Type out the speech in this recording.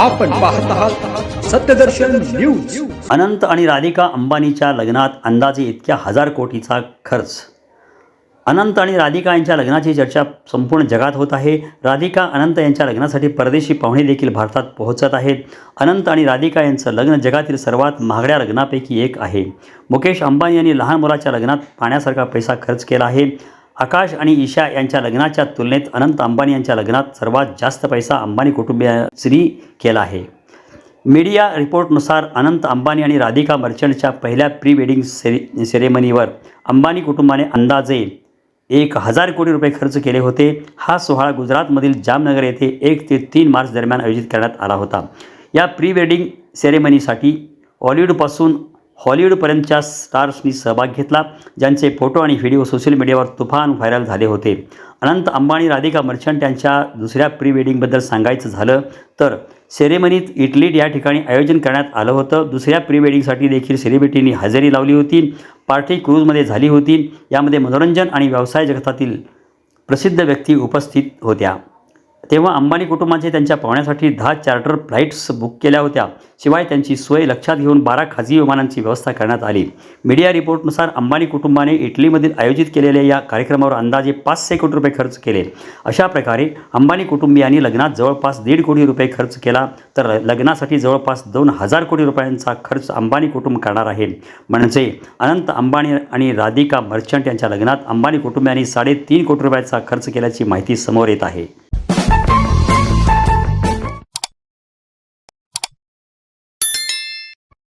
आपण पाहत आहात सत्यदर्शन न्यूज. अनंत आणि राधिका अंबानीच्या लग्नात अंदाजे इतक्या हजार कोटीचा खर्च. अनंत आणि राधिका यांच्या लग्नाची चर्चा संपूर्ण जगात होत आहे. राधिका अनंत यांच्या लग्नासाठी परदेशी पाहुणे देखील भारतात पोहोचत आहेत. अनंत आणि राधिका यांचं लग्न जगातील सर्वात महागड्या लग्नापैकी एक आहे. मुकेश अंबानी यांनी लहान मुलाच्या लग्नात पाण्यासारखा पैसा खर्च केला आहे. आकाश आणि ईशा यांच्या लग्नाच्या तुलनेत अनंत अंबानी यांच्या लग्नात सर्वात जास्त पैसा अंबानी कुटुंबियांनी केला आहे. मीडिया रिपोर्टनुसार अनंत अंबानी आणि राधिका मर्चंटच्या पहिल्या प्री वेडिंग सेरे सेरेमनीवर अंबानी कुटुंबाने अंदाजे एक हजार कोटी रुपये खर्च केले होते. हा सोहळा गुजरातमधील जामनगर येथे एक ते तीन मार्च दरम्यान आयोजित करण्यात आला होता. या प्री वेडिंग सेरेमनीसाठी हॉलिवूडपासून हॉलिवूडपर्यंतच्या स्टार्सनी सहभाग घेतला ज्यांचे फोटो आणि व्हिडिओ सोशल मीडियावर तुफान व्हायरल झाले होते. अनंत अंबानी राधिका मर्चंट यांच्या दुसऱ्या प्री वेडिंगबद्दल सांगायचं झालं तर सेरेमनीत इटलीट या ठिकाणी आयोजन करण्यात आलं होतं. दुसऱ्या प्री वेडिंगसाठी देखील सेलिब्रिटींनी हजेरी लावली होती पार्टी क्रूजमध्ये झाली होती. यामध्ये मनोरंजन आणि व्यवसाय जगतातील प्रसिद्ध व्यक्ती उपस्थित होत्या. तेव्हा अंबानी कुटुंबाचे त्यांच्या पाहुण्यासाठी दहा चार्टर फ्लाईट्स बुक केल्या होत्या. शिवाय त्यांची सोय लक्षात घेऊन बारा खाजगी विमानांची व्यवस्था करण्यात आली. मीडिया रिपोर्टनुसार अंबानी कुटुंबाने इटलीमधील आयोजित केलेल्या या कार्यक्रमावर अंदाजे पाचशे कोटी रुपये खर्च केले. अशा प्रकारे अंबानी कुटुंबियांनी लग्नात जवळपास दीड कोटी रुपये खर्च केला. तर लग्नासाठी जवळपास दोन हजार कोटी रुपयांचा खर्च अंबानी कुटुंब करणार आहे. म्हणजे अनंत अंबानी आणि राधिका मर्चंट यांच्या लग्नात अंबानी कुटुंबियांनी साडेतीन कोटी रुपयाचा खर्च केल्याची माहिती समोर येत आहे.